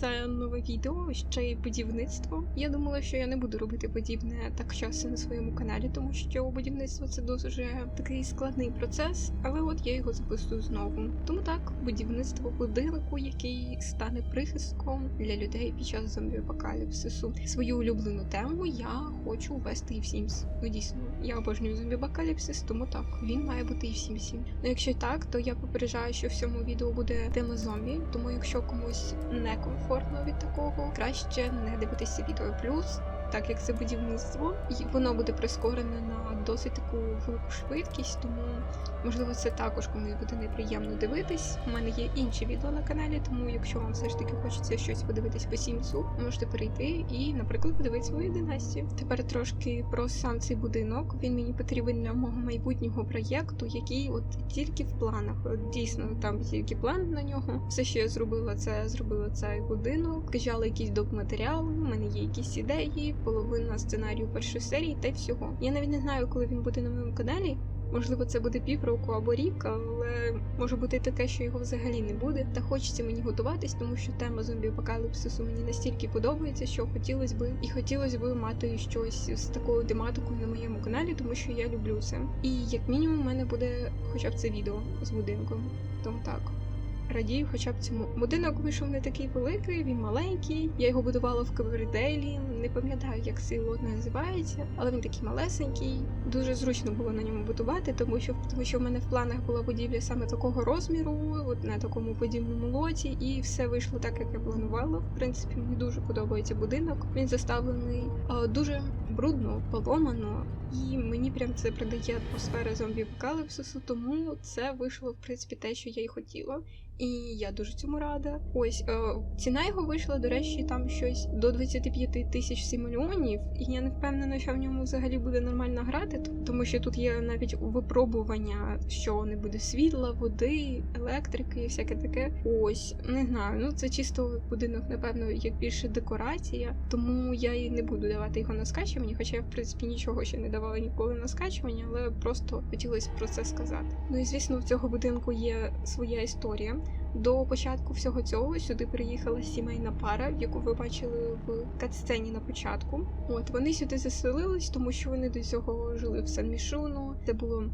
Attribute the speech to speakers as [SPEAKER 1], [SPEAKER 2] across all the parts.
[SPEAKER 1] Це нове відео, ще й будівництво. Я думала, що я не буду робити подібне так часто на своєму каналі, тому що будівництво це дуже такий складний процес, але от я його записую знову. Тому так, будівництво будинку, який стане прихистком для людей під час зомбі-апокаліпсису. Свою улюблену тему я хочу ввести і в Sims. Ну дійсно, я обожнюю зомбі-апокаліпсис, тому так, він має бути і в Сімсі. Ну якщо так, то я попереджаю, що в цьому відео буде тема зомбі, тому якщо комусь некомфортно від такого, краще не дивитися відео плюс. Так як це будівництво, і воно буде прискорене на досить таку велику швидкість, тому можливо це також комусь буде неприємно дивитись. У мене є інші відео на каналі, тому якщо вам все ж таки хочеться щось подивитись по сімсу, можете перейти і, наприклад, подивитися свої династії. Тепер трошки про сам цей будинок. Він мені потрібен для мого майбутнього проєкту, який от тільки в планах. От дійсно там тільки план на нього. Все, що я зробила, це зробила цей будинок. Кажала якісь доп матеріали. У мене є якісь ідеї, половина сценарію першої серії та й всього. Я навіть не знаю, коли він буде на моєму каналі. Можливо, це буде півроку або рік, але може бути таке, що його взагалі не буде. Та хочеться мені готуватись, тому що тема зомбі-апокаліпсису мені настільки подобається, що хотілося би і хотілося б мати щось з такою тематикою на моєму каналі, тому що я люблю це. І як мінімум, у мене буде хоча б це відео з будинком. Тому так. Радію, хоча б цьому будинок вийшов не такий великий, він маленький. Я його будувала в Кавердейлі. Не пам'ятаю, як цей лот називається, але він такий малесенький. Дуже зручно було на ньому будувати, тому що тому що в мене в планах була будівля саме такого розміру, от на такому подібному лоті, і все вийшло так, як я планувала. В принципі, мені дуже подобається будинок. Він заставлений а, дуже брудно, поломано, і мені прям це придає атмосфери зомбі-апокаліпсису, тому це вийшло в принципі те, що я й хотіла. І я дуже цьому рада. Ось е, ціна його вийшла, до речі, там щось до 25 тисяч сімільйонів, і я не впевнена, що в ньому взагалі буде нормально грати, тому що тут є навіть випробування, що не буде світла, води, електрики і всяке таке. Ось не знаю. Ну це чисто будинок, напевно, як більше декорація, тому я і не буду давати його на скачування, хоча я в принципі нічого ще не давала ніколи на скачування, але просто хотілося про це сказати. Ну і звісно, в цього будинку є своя історія. До початку всього цього сюди приїхала сімейна пара, яку ви бачили в катсцені на початку. От вони сюди заселились, тому що вони до цього жили в Сан-Мішуно. Це було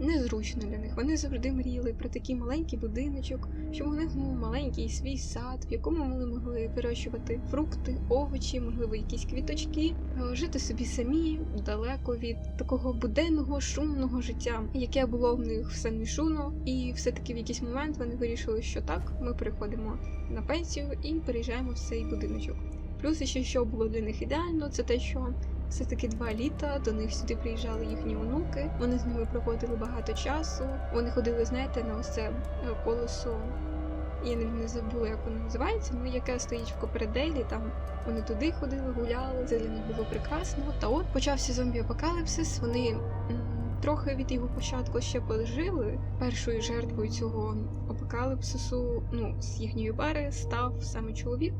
[SPEAKER 1] незручно для них. Вони завжди мріяли про такий маленький будиночок, щоб у них був маленький свій сад, в якому вони могли вирощувати фрукти, овочі, можливо, якісь квіточки, е, жити собі самі далеко від такого буденного шумного життя, яке було в них в Сан-Мішуно. І все-таки в якийсь момент вони вирішили, що так, ми переходимо на пенсію і переїжджаємо в цей будиночок. Плюс ще що було для них ідеально, це те, що все таки два літа до них сюди приїжджали їхні онуки. Вони з ними проводили багато часу. Вони ходили, знаєте, на ось це е, колесо. Я не, не забула, як воно називається, ну яке стоїть в Коперделі. Там вони туди ходили, гуляли. Це них було прекрасно. Та от почався зомбі-апокаліпсис. Вони трохи від його початку ще пожили. Першою жертвою цього апокаліпсису, ну з їхньої пари, став саме чоловік.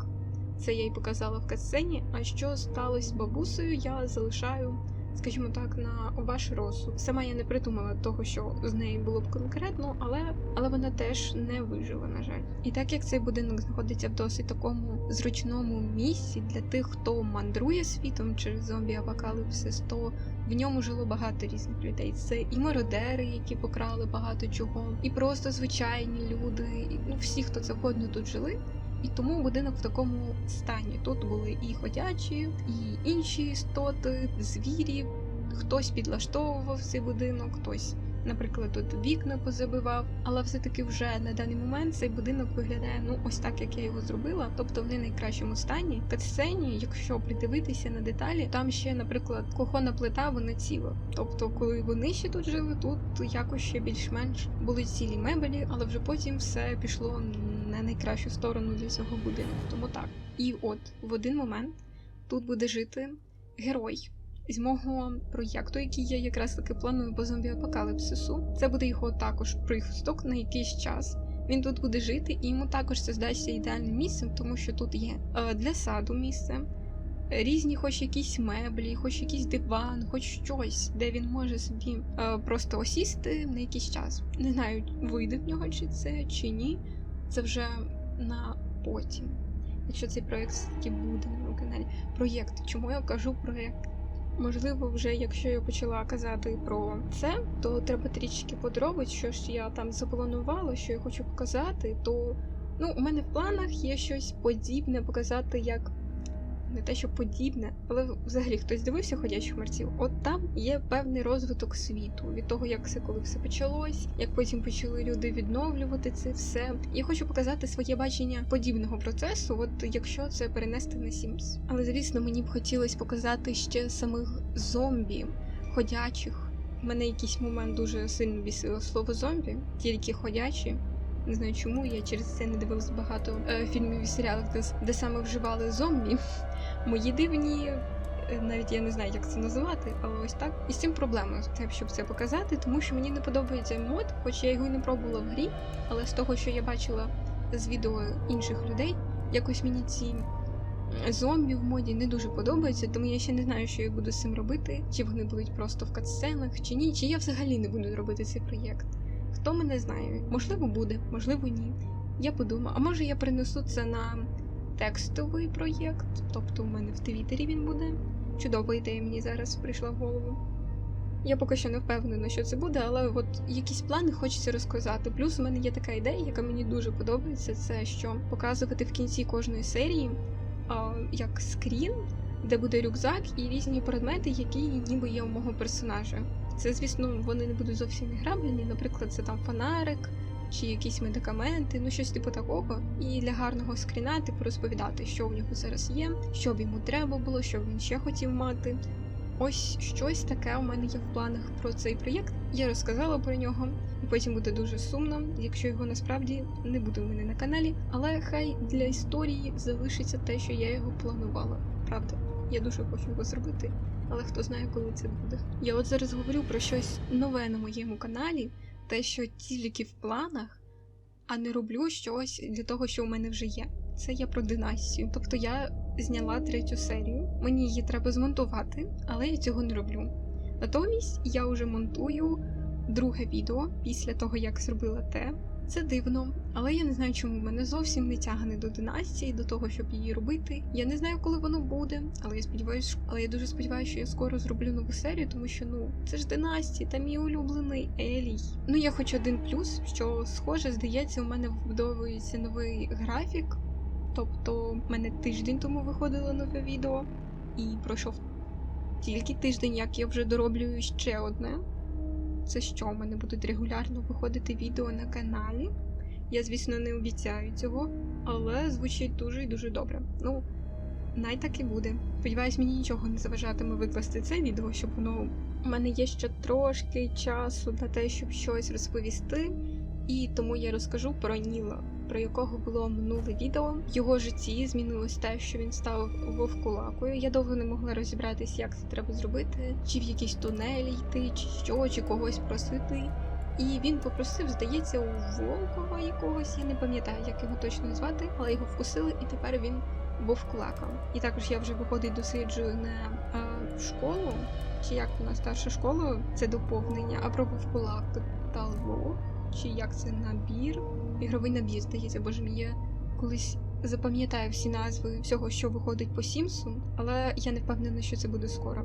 [SPEAKER 1] Це я й показала в катсцені. А що сталося з бабусею, я залишаю, скажімо так, на ваш розсуд. Сама я не придумала того, що з нею було б конкретно, але але вона теж не вижила, на жаль. І так як цей будинок знаходиться в досить такому зручному місці для тих, хто мандрує світом через зомбі-апокаліпсис, то в ньому жило багато різних людей. Це і мародери, які покрали багато чого, і просто звичайні люди, і ну всі, хто завгодно тут жили. І тому будинок в такому стані. Тут були і ходячі, і інші істоти, звірі. Хтось підлаштовував цей будинок, хтось, наприклад, тут вікна позабивав. Але все-таки вже на даний момент цей будинок виглядає ну ось так, як я його зробила. Тобто в не найкращому стані. В сцені, якщо придивитися на деталі, там ще, наприклад, кухонна плита вона ціла. Тобто, коли вони ще тут жили, тут якось ще більш-менш були цілі мебелі, але вже потім все пішло на найкращу сторону для цього будинку. Тому так. І от в один момент тут буде жити герой. З мого проєкту, який я якраз таки планую по зомбі-апокаліпсису, це буде його також прихисток на якийсь час. Він тут буде жити, і йому також це здасться ідеальним місцем, тому що тут є е, для саду місце, різні, хоч якісь меблі, хоч якийсь диван, хоч щось, де він може собі е, просто осісти на якийсь час. Не знаю, вийде в нього чи це чи ні. Це вже на потім. Якщо цей проєкт все-таки буде на моєму каналі. Проєкт. Чому я кажу проєкт? Можливо, вже якщо я почала казати про це, то треба трішки подробити, що ж я там запланувала, що я хочу показати, то ну, у мене в планах є щось подібне показати, як не те, що подібне, але взагалі хтось дивився ходячих мерців. От там є певний розвиток світу від того, як все коли все почалось, як потім почали люди відновлювати це все. Я хочу показати своє бачення подібного процесу, от якщо це перенести на Sims. Але звісно, мені б хотілося показати ще самих зомбі, ходячих. Мене якийсь момент дуже сильно бісило слово зомбі, тільки ходячі. Не знаю чому, я через це не дивилась багато е, фільмів і серіалів, де, де саме вживали зомбі. Мої дивні, е, навіть я не знаю, як це називати, але ось так. І з цим проблема, щоб це показати, тому що мені не подобається мод, хоч я його і не пробувала в грі, але з того, що я бачила з відео інших людей, якось мені ці зомбі в моді не дуже подобаються, тому я ще не знаю, що я буду з цим робити, чи вони будуть просто в катсценах, чи ні, чи я взагалі не буду робити цей проєкт. Хто мене знає, можливо, буде, можливо, ні. Я подумаю, а може я принесу це на текстовий проєкт, тобто у мене в Твіттері він буде. Чудова ідея мені зараз прийшла в голову. Я поки що не впевнена, що це буде, але от якісь плани хочеться розказати. Плюс у мене є така ідея, яка мені дуже подобається, це що показувати в кінці кожної серії а, як скрін, де буде рюкзак і різні предмети, які ніби є у мого персонажа. Це, звісно, вони не будуть зовсім іграбельні, наприклад, це там фонарик чи якісь медикаменти, ну щось типу такого. І для гарного скріна, типу, розповідати, що в нього зараз є, що б йому треба було, що б він ще хотів мати. Ось щось таке у мене є в планах про цей проєкт. Я розказала про нього, і потім буде дуже сумно, якщо його насправді не буде у мене на каналі. Але хай для історії залишиться те, що я його планувала. Правда, я дуже хочу його зробити, але хто знає, коли це буде. Я от зараз говорю про щось нове на моєму каналі, те, що тільки в планах, а не роблю щось для того, що у мене вже є. Це я про династію. Тобто я зняла третю серію, мені її треба змонтувати, але я цього не роблю. Натомість я вже монтую друге відео після того, як зробила те. Це дивно, але я не знаю, чому мене зовсім не тягне до династії, до того, щоб її робити. Я не знаю, коли воно буде, але я сподіваюся, але я дуже сподіваюся, що я скоро зроблю нову серію, тому що ну це ж династія, та мій улюблений Елій. Ну я хоч один плюс, що схоже, здається, у мене вбудовується новий графік. Тобто, в мене тиждень тому виходило нове відео, і пройшов тільки тиждень, як я вже дороблюю ще одне. Це що, у мене будуть регулярно виходити відео на каналі. Я, звісно, не обіцяю цього, але звучить дуже і дуже добре. Ну, най так і буде. Сподіваюсь, мені нічого не заважатиме викласти це відео, щоб воно. У мене є ще трошки часу на те, щоб щось розповісти, і тому я розкажу про Ніла, про якого було минуле відео. В його житті змінилось те, що він став вовкулакою. Я довго не могла розібратись, як це треба зробити, чи в якісь тунелі йти, чи що, чи когось просити. І він попросив, здається, у Волкова якогось, я не пам'ятаю, як його точно звати, але його вкусили, і тепер він вовкулака. І також я вже виходить досліджую не а, школу, чи як нас старша школа, це доповнення, а про вовкулак талвок, чи як це набір, ігровий набір, здається, боже мій, я колись запам'ятаю всі назви всього, що виходить по Сімсу, але я не впевнена, що це буде скоро.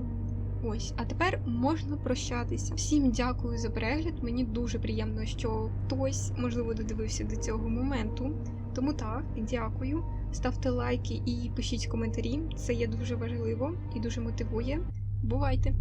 [SPEAKER 1] Ось, а тепер можна прощатися. Всім дякую за перегляд. Мені дуже приємно, що хтось, можливо, додивився до цього моменту. Тому так, дякую. Ставте лайки і пишіть коментарі. Це є дуже важливо і дуже мотивує. Бувайте!